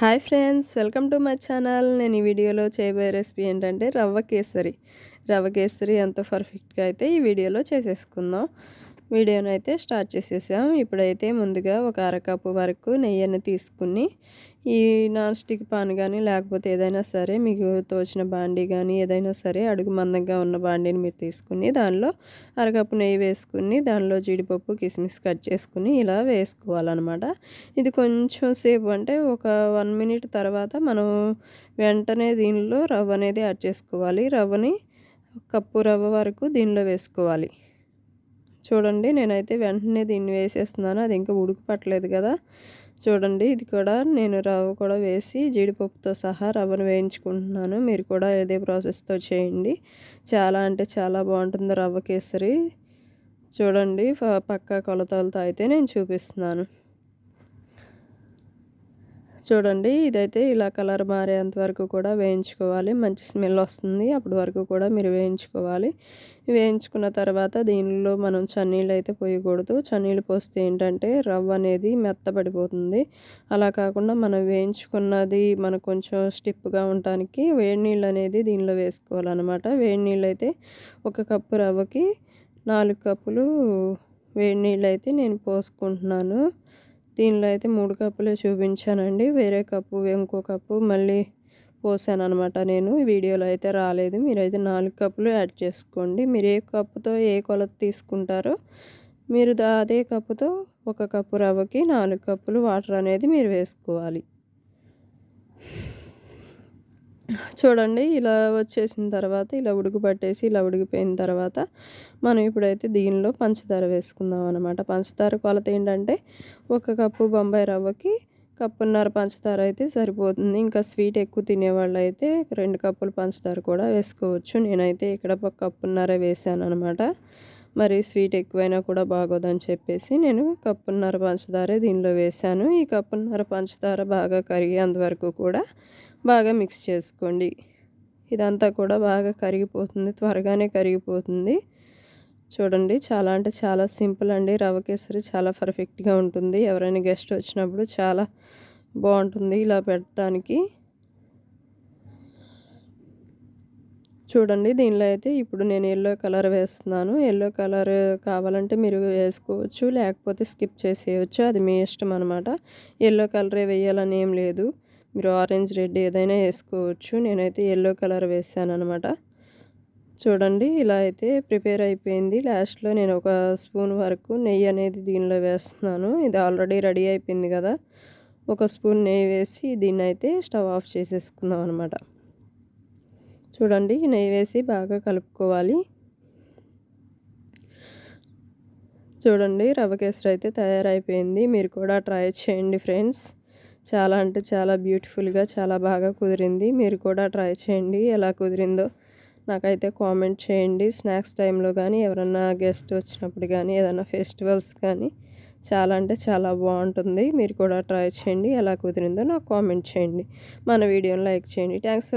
Hi friends welcome to my channel. నేను ఈ వీడియోలో చేయబోయే రెసిపీ ఏంటంటే రవ్వ కేసరి. రవ్వ కేసరి ఎంతో పర్ఫెక్ట్గా అయితే ఈ వీడియోలో చేసేసుకుందాం. వీడియోను అయితే స్టార్ట్ చేసేసాం. ఇప్పుడైతే ముందుగా ఒక అరకప్పు వరకు నెయ్యిని తీసుకుని ఈ నాన్ స్టిక్ పాన్ కానీ లేకపోతే ఏదైనా సరే మీకు తోచిన బాండీ కానీ ఏదైనా సరే అడుగు మందంగా ఉన్న బాండీని మీరు తీసుకుని దానిలో అరకప్పు నెయ్యి వేసుకుని దానిలో జీడిపప్పు కిస్మిస్ కట్ చేసుకుని ఇలా వేసుకోవాలన్నమాట. ఇది కొంచెం సేపు అంటే ఒక వన్ మినిట్ తర్వాత మనం వెంటనే దీనిలో రవ్వ అనేది యాడ్ చేసుకోవాలి. రవ్వని కప్పు రవ్వ వరకు దీనిలో వేసుకోవాలి. చూడండి నేనైతే వెంటనే దీన్ని వేసేస్తున్నాను. అది ఇంకా ఉడుకు పట్టలేదు కదా. చూడండి ఇది కూడా నేను రవ్వ కూడా వేసి జీడిపప్పుతో సహా రవ్వను వేయించుకుంటున్నాను. మీరు కూడా ఇదే ప్రాసెస్తో చేయండి. చాలా అంటే చాలా బాగుంటుంది రవ్వ కేసరి. చూడండి పక్క కొలతలతో అయితే నేను చూపిస్తున్నాను. చూడండి ఇదైతే ఇలా కలర్ మారేంత వరకు కూడా వేయించుకోవాలి. మంచి స్మెల్ వస్తుంది. అప్పటి వరకు కూడా మీరు వేయించుకోవాలి. వేయించుకున్న తర్వాత దీనిలో మనం చన్నీళ్ళు అయితే పోయకూడదు. చన్నీళ్ళు పోస్తే ఏంటంటే రవ్వ అనేది మెత్తబడిపోతుంది. అలా కాకుండా మనం వేయించుకున్నది మనకు కొంచెం స్టిప్గా ఉండటానికి వేడి నీళ్ళు అనేది దీనిలో వేసుకోవాలన్నమాట. వేడి నీళ్ళు అయితే ఒక కప్పు రవ్వకి నాలుగు కప్పులు వేడి నీళ్ళు అయితే నేను పోసుకుంటున్నాను. దీనిలో అయితే మూడు కప్పులే చూపించానండి. వేరే కప్పు ఇంకో కప్పు మళ్ళీ పోసాను అనమాట నేను వీడియోలో అయితే రాలేదు. మీరైతే నాలుగు కప్పులు యాడ్ చేసుకోండి. మీరు ఏ కప్పుతో ఏ కొలత తీసుకుంటారో మీరు అదే కప్పుతో ఒక కప్పు రవ్వకి నాలుగు కప్పులు వాటర్ అనేది మీరు వేసుకోవాలి. చూడండి ఇలా వచ్చేసిన తర్వాత ఇలా ఉడుకు పట్టేసి ఇలా ఉడికిపోయిన తర్వాత మనం ఇప్పుడైతే దీనిలో పంచదార వేసుకుందాం అనమాట పంచదార కొలత ఏంటంటే ఒక కప్పు బొంబాయి రవ్వకి కప్పున్నర పంచదార అయితే సరిపోతుంది. ఇంకా స్వీట్ ఎక్కువ తినేవాళ్ళు అయితే రెండు కప్పులు పంచదార కూడా వేసుకోవచ్చు. నేనైతే ఇక్కడ ఒక కప్పున్నర వేసాను అనమాట మరి స్వీట్ ఎక్కువైనా కూడా బాగోదని చెప్పేసి నేను కప్పున్నర పంచదార దీనిలో వేసాను. ఈ కప్పున్నర పంచదార బాగా కరిగేంతవరకు కూడా బాగా మిక్స్ చేసుకోండి. ఇదంతా కూడా బాగా కరిగిపోతుంది త్వరగానే కరిగిపోతుంది. చూడండి చాలా అంటే చాలా సింపుల్ అండి. రవ కేసరి చాలా పర్ఫెక్ట్గా ఉంటుంది. ఎవరైనా గెస్ట్ వచ్చినప్పుడు చాలా బాగుంటుంది ఇలా పెట్టడానికి. చూడండి దీనిలో అయితే ఇప్పుడు నేను ఎల్లో కలర్ వేస్తున్నాను. ఎల్లో కలర్ కావాలంటే మీరు వేసుకోవచ్చు లేకపోతే స్కిప్ చేసేయచ్చు. అది మీ ఇష్టం అనమాట ఎల్లో కలరే వేయాలని ఏం లేదు. మీరు ఆరెంజ్ రెడ్ ఏదైనా వేసుకోవచ్చు. నేనైతే ఎల్లో కలర్ వేసాను అనమాట చూడండి ఇలా అయితే ప్రిపేర్ అయిపోయింది. లాస్ట్లో నేను ఒక స్పూన్ వరకు నెయ్యి అనేది దీనిలో వేస్తున్నాను. ఇది ఆల్రెడీ రెడీ అయిపోయింది కదా. ఒక స్పూన్ నెయ్యి వేసి దీన్ని అయితే స్టవ్ ఆఫ్ చేసేసుకుందాం అనమాట చూడండి నెయ్యి వేసి బాగా కలుపుకోవాలి. చూడండి రవ్వ కేసరి అయితే తయారైపోయింది. మీరు కూడా ట్రై చేయండి ఫ్రెండ్స్. చాలా అంటే చాలా బ్యూటిఫుల్గా చాలా బాగా కుదిరింది. మీరు కూడా ట్రై చేయండి. ఎలా కుదిరిందో నాకైతే కామెంట్ చేయండి. స్నాక్స్ టైంలో కానీ ఎవరన్నా గెస్ట్ వచ్చినప్పుడు కానీ ఏదైనా ఫెస్టివల్స్ కానీ చాలా అంటే చాలా బాగుంటుంది. మీరు కూడా ట్రై చేయండి. ఎలా కుదిరిందో నాకు కామెంట్ చేయండి. మన వీడియోని లైక్ చేయండి. Thanks for